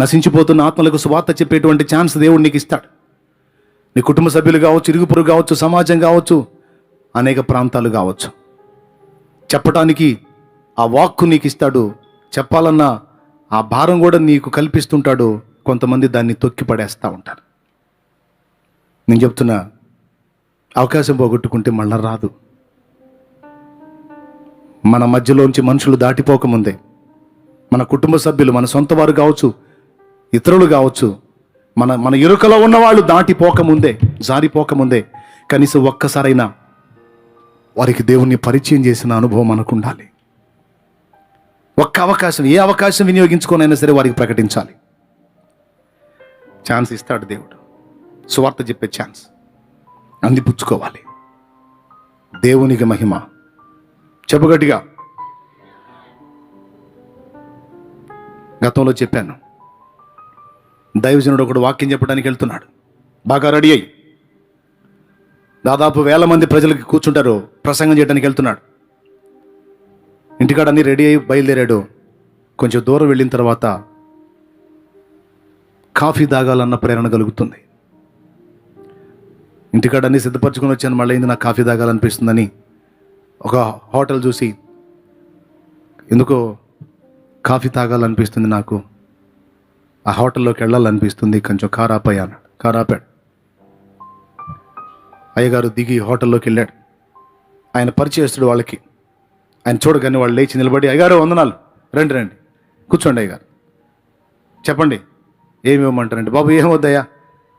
నశించిపోతున్న ఆత్మలకు స్వార్థ చెప్పేటువంటి ఛాన్స్ దేవుడు నీకు ఇస్తాడు. నీ కుటుంబ సభ్యులు కావచ్చు ఇరుగుపురు కావచ్చు సమాజం కావచ్చు అనేక ప్రాంతాలు కావచ్చు. చెప్పటానికి ఆ వాక్కు నీకు ఇస్తాడు. చెప్పాలన్న ఆ భారం కూడా నీకు కల్పిస్తుంటాడు. కొంతమంది దాన్ని తొక్కి పడేస్తూ ఉంటారు. నేను చెప్తున్నా అవకాశం పోగొట్టుకుంటే మళ్ళా రాదు. మన మధ్యలోంచి మనుషులు దాటిపోకముందే. మన కుటుంబ సభ్యులు మన సొంత వారు కావచ్చు ఇతరులు కావచ్చు. మన మన ఇరుకలో ఉన్నవాళ్ళు దాటిపోకముందే జారిపోకముందే కనీసం ఒక్కసారైనా వారికి దేవుణ్ణి పరిచయం చేసిన అనుభవం మనకు ఉండాలి ఒక్క అవకాశం ఏ అవకాశం వినియోగించుకోనైనా సరే వారికి ప్రకటించాలి. ఛాన్స్ ఇస్తాడు దేవుడు. సువార్త చెప్పే ఛాన్స్. అందిపుచ్చుకోవాలి దేవునికి మహిమ. చెప్పగట్టిగా గతంలో చెప్పాను. దైవజనుడు ఒకడు వాక్యం చెప్పడానికి వెళ్తున్నాడు. బాగా రెడీ అయ్యి. దాదాపు వేల మంది ప్రజలకి కూర్చుంటారు ప్రసంగం చేయడానికి వెళ్తున్నాడు. ఇంటికాడన్నీ రెడీ అయ్యి బయలుదేరాడు. కొంచెం దూరం వెళ్ళిన తర్వాత కాఫీ తాగాలన్న ప్రేరణ కలుగుతుంది. ఇంటికాడ అన్ని సిద్ధపరచుకొని వచ్చాను మళ్ళీ నాకు కాఫీ తాగాలనిపిస్తుందని ఒక హోటల్ చూసి ఎందుకో కాఫీ తాగాలనిపిస్తుంది నాకు. ఆ హోటల్లోకి వెళ్ళాలనిపిస్తుంది. కొంచెం కార్ ఆపాయి అన్నాడు. కార్ ఆపాడు అయ్యగారు దిగి హోటల్లోకి వెళ్ళాడు. ఆయన పరిచయస్తుడు వాళ్ళకి. ఆయన చూడగానే వాళ్ళు లేచి నిలబడి అయ్యగారు వందనాలు. రండి రండి. కూర్చోండి అయ్యగారు. చెప్పండి. ఏమి ఇవ్వమంటారండి? బాబు ఏమొద్దయ్యా?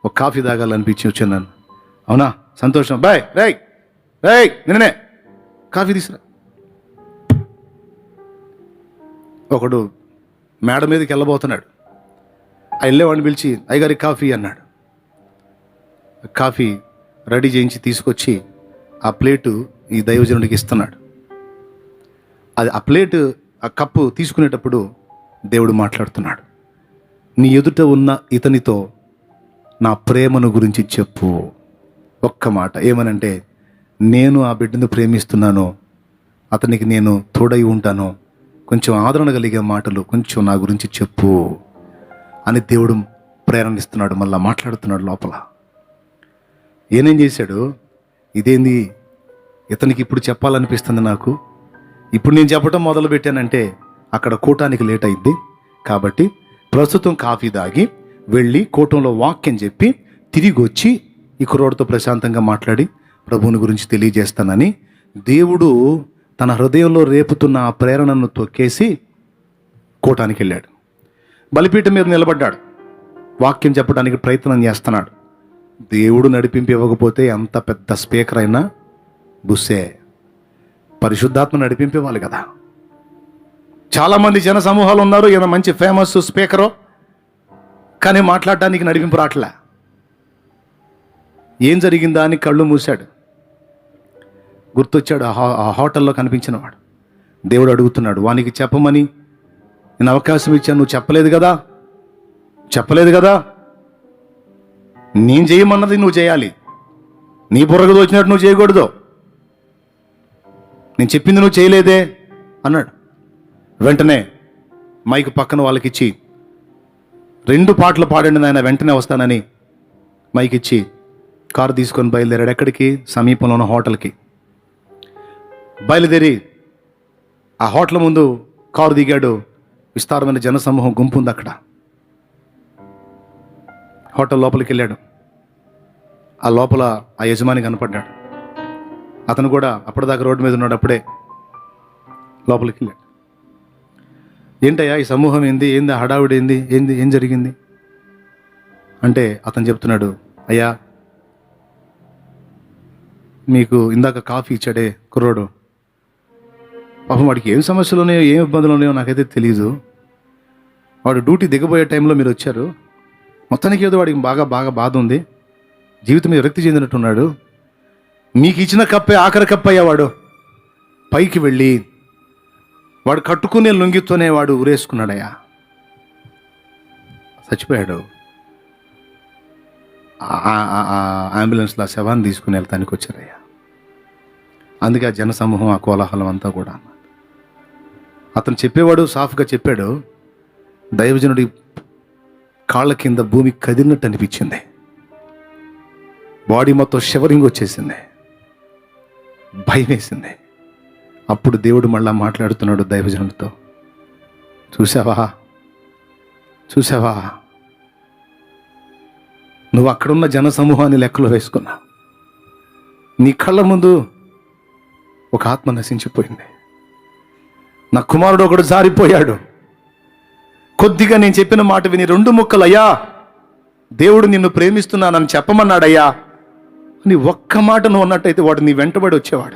ఒక కాఫీ తాగాలనిపించి వచ్చాను అవునా? సంతోషం. బాయ్ రాయ్ రాయ్ నిన్ననే. కాఫీ తీసురా. ఒకడు మేడ మీదకి వెళ్ళబోతున్నాడు. వెళ్ళేవాడిని పిలిచి అయ్యగారి కాఫీ అన్నాడు. కాఫీ రెడీ చేయించి తీసుకొచ్చి ఆ ప్లేటు ఈ దైవజనుడికి ఇస్తున్నాడు. అది ఆ ప్లేటు ఆ కప్పు తీసుకునేటప్పుడు దేవుడు మాట్లాడుతున్నాడు. నీ ఎదుట ఉన్న ఇతనితో నా ప్రేమను గురించి చెప్పు. ఒక్క మాట ఏమనంటే నేను ఆ బిడ్డను ప్రేమిస్తున్నాను అతనికి నేను తోడై ఉంటాను. కొంచెం ఆదరణ కలిగే మాటలు కొంచెం నా గురించి చెప్పు. అని దేవుడు ప్రేరణిస్తున్నాడు మళ్ళీ మాట్లాడుతున్నాడు లోపల. ఏనేం చేశాడు? ఇదేంది? ఇతనికి ఇప్పుడు చెప్పాలనిపిస్తుంది నాకు. ఇప్పుడు నేను చెప్పడం మొదలు పెట్టానంటే అక్కడ కూటానికి లేట్ అయింది. కాబట్టి ప్రస్తుతం కాఫీ దాగి వెళ్ళి కూటంలో వాక్యం చెప్పి తిరిగి వచ్చి ఈ కుర్రోడితో ప్రశాంతంగా మాట్లాడి ప్రభువుని గురించి తెలియజేస్తానని దేవుడు తన హృదయంలో రేపుతున్న ఆ ప్రేరణను తొక్కేసి కూటానికి వెళ్ళాడు. బలిపీఠం మీద నిలబడ్డాడు. వాక్యం చెప్పడానికి ప్రయత్నం చేస్తున్నాడు. దేవుడు నడిపింపు ఇవ్వకపోతే ఎంత పెద్ద స్పీకర్ అయినా బుస్సే. పరిశుద్ధాత్మ నడిపింపు ఇవ్వాలి కదా. చాలామంది జన సమూహాలు ఉన్నారు ఈయన మంచి ఫేమస్ స్పీకరు. కానీ మాట్లాడడానికి నడిపింపు రావట్లే ఏం జరిగిందా అని కళ్ళు మూశాడు. గుర్తొచ్చాడు ఆ ఆ హోటల్లో కనిపించిన వాడు దేవుడు అడుగుతున్నాడు వానికి చెప్పమని నేను అవకాశం ఇచ్చాను నువ్వు చెప్పలేదు కదా? చెప్పలేదు కదా? నేను చేయమన్నది నువ్వు చేయాలి. నీ బుర్రకు వచ్చినట్టు నువ్వు చేయకూడదు. నేను చెప్పింది నువ్వు చేయలేదే అన్నాడు. వెంటనే మైక్ పక్కన వాళ్ళకి ఇచ్చి రెండు పాటలు పాడండి నాయన వెంటనే వస్తానని మైక్ ఇచ్చి కారు తీసుకొని బయలుదేరాడు. ఎక్కడికి? సమీపంలో ఉన్న హోటల్కి. బయలుదేరి ఆ హోటల్ ముందు కారు దిగాడు. విస్తారమైన జనసమూహం గుంపు ఉంది అక్కడ. హోటల్ లోపలికి వెళ్ళాడు ఆ లోపల ఆ యజమాని కనపడ్డాడు. అతను కూడా అప్పటిదాకా రోడ్డు మీద ఉన్నాడు అప్పుడే లోపలికి వెళ్ళాడు ఏంటయ్యా ఈ సమూహం ఏంది? ఏంది ఆ హడావిడి ఏంది? ఏంది? ఏం జరిగింది? అంటే అతను చెప్తున్నాడు అయ్యా మీకు ఇందాక కాఫీ ఇచ్చాడే కుర్రోడు. పాపం వాడికి ఏం సమస్యలు ఉన్నాయో ఏం ఇబ్బందులు ఉన్నాయో నాకైతే తెలియదు వాడు డ్యూటీ దిగబోయే టైంలో మీరు వచ్చారు. మొత్తానికి ఏదో వాడికి బాగా బాగా బాధ ఉంది. జీవితం మీద విరక్తి చెందినట్టున్నాడు. మీకు ఇచ్చిన కప్పే ఆఖరి కప్పయ్యా వాడు. పైకి వెళ్ళి వాడు కట్టుకునే లొంగితోనే వాడు ఉరేసుకున్నాడయ్యా చచ్చిపోయాడు. అంబులెన్స్లో ఆ శవాన్ని తీసుకుని వెళ్తానికి వచ్చారయ్యా. అందుకే ఆ జనసమూహం ఆ కోలాహలం అంతా కూడా. అతను చెప్పేవాడు సాఫ్గా చెప్పాడు దైవజనుడి కాళ్ళ కింద భూమి కదిలినట్టు అనిపించింది. బాడీ మొత్తం షివరింగ్ వచ్చేసింది. భయం వేసింది అప్పుడు దేవుడు మళ్ళా మాట్లాడుతున్నాడు దైవజనుడితో చూసావా? చూసావా? నువ్వు అక్కడున్న జన సమూహాన్ని లెక్కలో వేసుకున్నా నీ కళ్ళ ముందు ఒక ఆత్మ నశించిపోయింది. నా కుమారుడు ఒకడు జారిపోయాడు. కొద్దిగా నేను చెప్పిన మాట విని రెండు ముక్కలు అయ్యా దేవుడు నిన్ను ప్రేమిస్తున్నానని చెప్పమన్నాడయ్యా. అని ఒక్క మాట నువ్వు అన్నట్టయితే వాడు నీ వెంటబడి వచ్చేవాడు.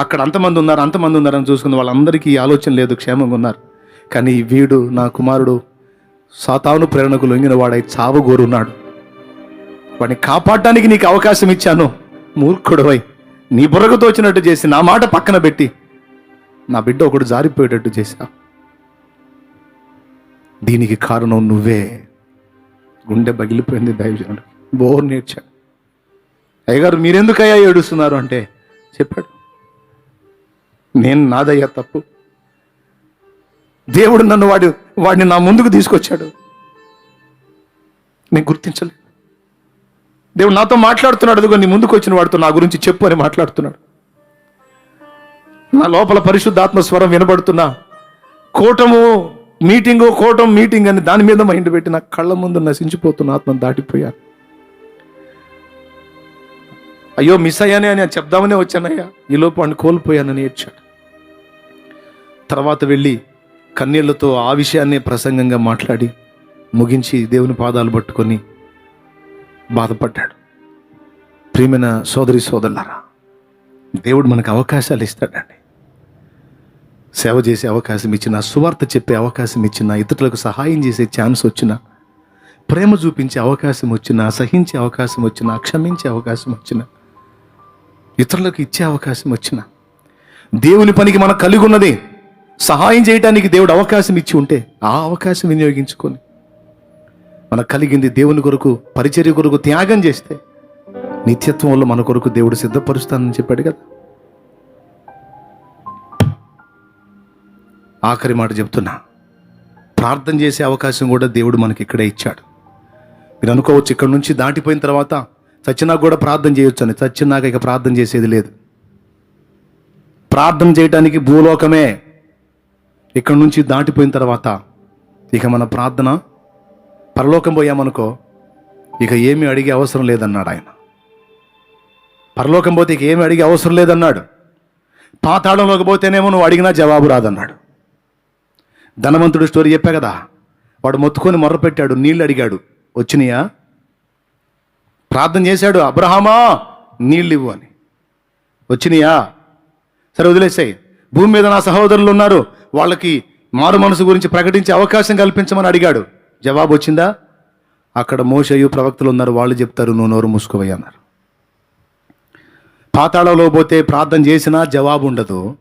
అక్కడ అంతమంది ఉన్నారు అంతమంది ఉన్నారని చూసుకున్న వాళ్ళందరికీ ఆలోచన లేదు క్షేమంగా ఉన్నారు. కానీ వీడు నా కుమారుడు సాతాను ప్రేరణకు లొంగిన వాడై చావగోరున్నాడు. వాడిని కాపాడడానికి నీకు అవకాశం ఇచ్చాను మూర్ఖుడవై. నీ బుర్రకు తోచినట్టు చేసి నా మాట పక్కన పెట్టి నా బిడ్డ ఒకడు జారిపోయేటట్టు చేశా దీనికి కారణం నువ్వే. గుండె బగిలిపోయింది దైవజనుడు. బోర్ నేర్చాడు అయ్యగారు మీరెందుకయ్యా ఏడుస్తున్నారు అంటే చెప్పాడు. నేను నాదయ్యా తప్పు. దేవుడు నన్ను వాడు వాడిని నా ముందుకు తీసుకొచ్చాడు. నేను గుర్తించలేదు. దేవుడు నాతో మాట్లాడుతున్నాడు అదిగో నీ ముందుకు వచ్చిన వాడితో నా గురించి చెప్పు అని మాట్లాడుతున్నాడు. నా లోపల పరిశుద్ధాత్మ స్వరం వినబడుతున్నా. కోటము మీటింగు కోటం మీటింగ్ అని దాని మీద మైండ్ పెట్టి నా కళ్ళ ముందు నశించిపోతున్న ఆత్మ దాటిపోయాను. అయ్యో మిస్ అయ్యానే అని చెప్దామనే వచ్చానయ్యా. ఈ లోపు వాడిని కోల్పోయానని ఏడ్చాడు తర్వాత వెళ్ళి కన్నీళ్ళతో ఆ విషయాన్నే ప్రసంగంగా మాట్లాడి ముగించి దేవుని పాదాలు పట్టుకొని బాధపడ్డాడు. ప్రియమైన సోదరి సోదరులారా దేవుడు మనకు అవకాశాలు ఇస్తాడండి. సేవ చేసే అవకాశం ఇచ్చిన సువార్త చెప్పే అవకాశం ఇచ్చిన ఇతరులకు సహాయం చేసే ఛాన్స్ వచ్చిన ప్రేమ చూపించే అవకాశం వచ్చిన సహించే అవకాశం వచ్చిన క్షమించే అవకాశం వచ్చిన ఇతరులకు ఇచ్చే అవకాశం వచ్చిన దేవుని పనికి మనం కలిగి ఉన్నది సహాయం చేయడానికి దేవుడు అవకాశం ఇచ్చి ఉంటే ఆ అవకాశం వినియోగించుకొని మనకు కలిగింది దేవుని కొరకు పరిచర్య కొరకు త్యాగం చేస్తే నిత్యత్వంలో మన కొరకు దేవుడు సిద్ధపరుస్తానని చెప్పాడు కదా. ఆఖరి మాట చెప్తున్నా. ప్రార్థన చేసే అవకాశం కూడా దేవుడు మనకి ఇక్కడే ఇచ్చాడు. మీరు అనుకోవచ్చు ఇక్కడ నుంచి దాటిపోయిన తర్వాత చచ్చినాక కూడా ప్రార్థన చేయొచ్చు అని చచ్చినాక ఇక ప్రార్థన చేసేది లేదు. ప్రార్థన చేయడానికి భూలోకమే. ఇక్కడ నుంచి దాటిపోయిన తర్వాత ఇక మన ప్రార్థన పరలోకం పోయామనుకో ఇక ఏమీ అడిగే అవసరం లేదన్నాడు ఆయన. పరలోకం పోతే ఇక ఏమి అడిగే అవసరం లేదన్నాడు. పాతాళంలోకి పోతేనేమో నువ్వు అడిగినా జవాబు రాదన్నాడు. ధనవంతుడు స్టోరీ చెప్పా కదా వాడు మొత్తుకొని మొర్రపెట్టాడు నీళ్ళు అడిగాడు. వచ్చినాయా? ప్రార్థన చేశాడు అబ్రహామా నీళ్ళు ఇవ్వు అని. వచ్చినాయా? సరే వదిలేసాయి భూమి మీద నా సహోదరులు ఉన్నారు వాళ్ళకి మారు మనసు గురించి ప్రకటించే అవకాశం కల్పించమని అడిగాడు. జవాబు వచ్చిందా అక్కడ మోసయు ప్రవక్తలు ఉన్నారు వాళ్ళు చెప్తారు నువ్వు నోరు మూసుకోవయ్య అన్నారు. పాతాళంలో పోతే ప్రార్థన చేసినా జవాబు ఉండదు.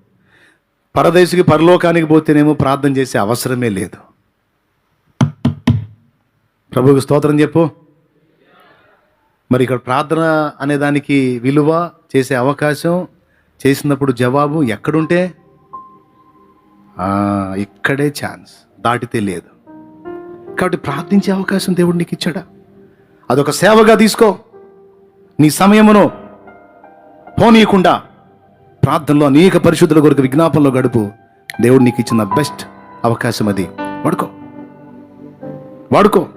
పరదేశికి పరలోకానికి పోతేనేమో ప్రార్థన చేసే అవసరమే లేదు. ప్రభుకి స్తోత్రం చెప్పు. మరి ఇక్కడ ప్రార్థన అనే దానికి విలువ చేసే అవకాశం చేసినప్పుడు జవాబు ఎక్కడుంటే? ఇక్కడే ఛాన్స్. దాటితే లేదు. కాబట్టి ప్రార్థించే అవకాశం దేవుడు నీకు ఇచ్చాడా? అదొక సేవగా తీసుకో. నీ సమయమును పోనీయకుండా ప్రార్థనలో అనేక పరిశుద్ధుల కొరకు విజ్ఞాపనలో గడుపు. దేవుడు నీకు ఇచ్చిన బెస్ట్ అవకాశం అది. వాడుకో. వాడుకో.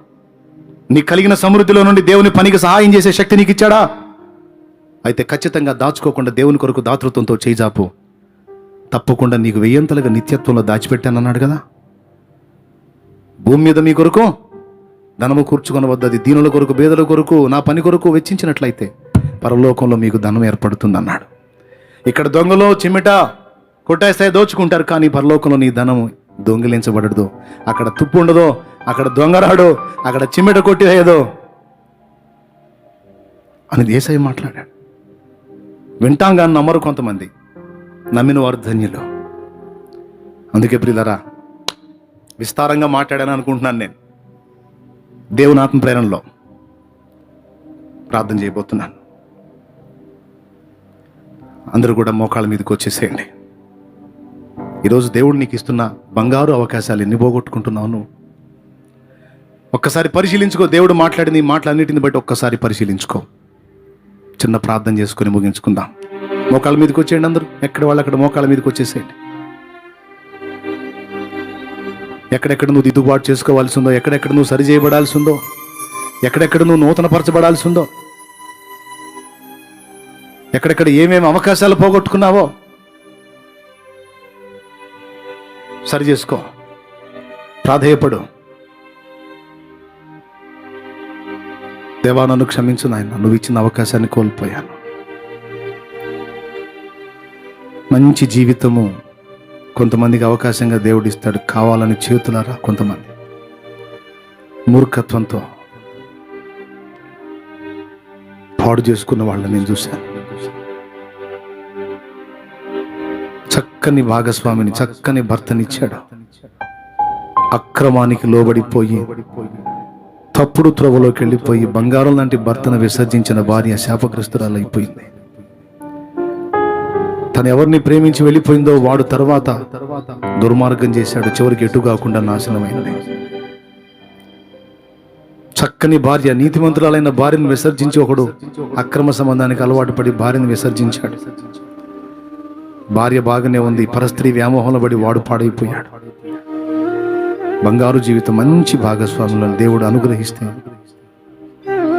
నీకు కలిగిన సమృద్ధిలో నుండి దేవుని పనికి సహాయం చేసే శక్తి నీకు ఇచ్చాడా? అయితే ఖచ్చితంగా దాచుకోకుండా దేవుని కొరకు దాతృత్వంతో చేజాపు తప్పకుండా నీకు వెయ్యంతలుగా నిత్యత్వంలో దాచిపెట్టానన్నాడు కదా? భూమి మీద మీ కొరకు ధనము కూర్చుకొని వద్దది దీనుల కొరకు బేదల కొరకు నా పని కొరకు వెచ్చించినట్లయితే పరలోకంలో మీకు ధనం ఏర్పడుతుంది అన్నాడు ఇక్కడ దొంగలో చిమ్మిట కొట్టేస్తే దోచుకుంటారు కానీ పరలోకంలో నీ ధనం దొంగిలించబడదు. అక్కడ తుప్పు ఉండదో అక్కడ దొంగరాడు అక్కడ చిమ్మిట కొట్టివేయదు అని దేశాయి మాట్లాడాడు. వింటాం కానీ నమ్మరు కొంతమంది. నమ్మిన వారు ధన్యులు. అందుకే ప్రియులరా విస్తారంగా మాట్లాడాను అనుకుంటున్నాను నేను. దేవుని ఆత్మ ప్రేరణలో ప్రార్థన చేయబోతున్నాను. అందరూ కూడా మోకాళ్ళ మీదకి వచ్చేసేయండి. ఈరోజు దేవుడు నీకు ఇస్తున్న బంగారు అవకాశాలు ఎన్ని పోగొట్టుకుంటున్నావు ఒక్కసారి పరిశీలించుకో. దేవుడు మాట్లాడిన ఈ మాటలన్నిటిని బట్టి ఒక్కసారి పరిశీలించుకో. చిన్న ప్రార్థన చేసుకొని ముగించుకుందాం. మోకాళ్ళ మీదకి వచ్చేయండి అందరూ. ఎక్కడ వాళ్ళు అక్కడ మోకాళ్ళ మీదకి వచ్చేసేయండి. ఎక్కడెక్కడ నువ్వు దిద్దుబాటు చేసుకోవాల్సి ఉందో ఎక్కడెక్కడ నువ్వు సరి చేయబడాల్సి ఉందో ఎక్కడెక్కడ నువ్వు నూతనపరచబడాల్సి ఉందో ఎక్కడెక్కడ ఏమేమి అవకాశాలు పోగొట్టుకున్నావో సరి చేసుకో. ప్రాధేయపడు. దేవా నన్ను క్షమించు నాయన. నువ్వు ఇచ్చిన అవకాశాన్ని కోల్పోయాను. మంచి జీవితము కొంతమందికి అవకాశంగా దేవుడు ఇస్తాడు కావాలని చేతులారా కొంతమంది? మూర్ఖత్వంతో పాడు చేసుకున్న వాళ్ళని నేను చూశాను. చక్కని భాగస్వామిని చక్కని భర్తనిచ్చాడు అక్రమానికి లోబడిపోయి తప్పుడు త్రవలోకి వెళ్ళిపోయి బంగారం లాంటి భర్తను విసర్జించిన భార్య శాపగ్రస్తురాలైపోయింది. తను ఎవరిని ప్రేమించి వెళ్ళిపోయిందో వాడు తర్వాత దుర్మార్గం చేశాడు. చివరికి ఎటు కాకుండా నాశనమైంది. చక్కని భార్య నీతిమంతురాలైన భార్యను విసర్జించి ఒకడు అక్రమ సంబంధానికి అలవాటు పడి భార్యను విసర్జించాడు. భార్య బాగానే ఉంది పరస్త్రీ వ్యామోహంలో పడి వాడు పాడైపోయాడు. బంగారు జీవితం మంచి భాగస్వాములను దేవుడు అనుగ్రహిస్తే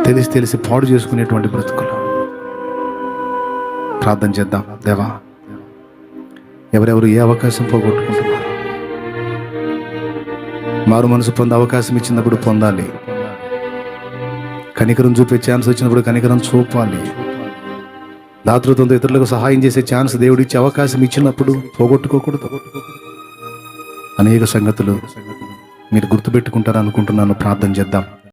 తెలిసి తెలిసి పాడు చేసుకునేటువంటి బ్రతుకులు. ప్రార్థన చేద్దాం. దేవా ఎవరెవరు ఏ అవకాశం పోగొట్టుకుంటున్నారు. మారు మనసు పొందే అవకాశం ఇచ్చినప్పుడు పొందాలి. కనికరం చూపే ఛాన్స్ వచ్చినప్పుడు కనికరం చూపాలి. దాతృత్వంతో ఇతరులకు సహాయం చేసే ఛాన్స్ దేవుడిచ్చే అవకాశం ఇచ్చినప్పుడు పోగొట్టుకోకూడదు. అనేక సంగతులు మీరు గుర్తుపెట్టుకుంటారనుకుంటున్నాను. ప్రార్థన చేద్దాం.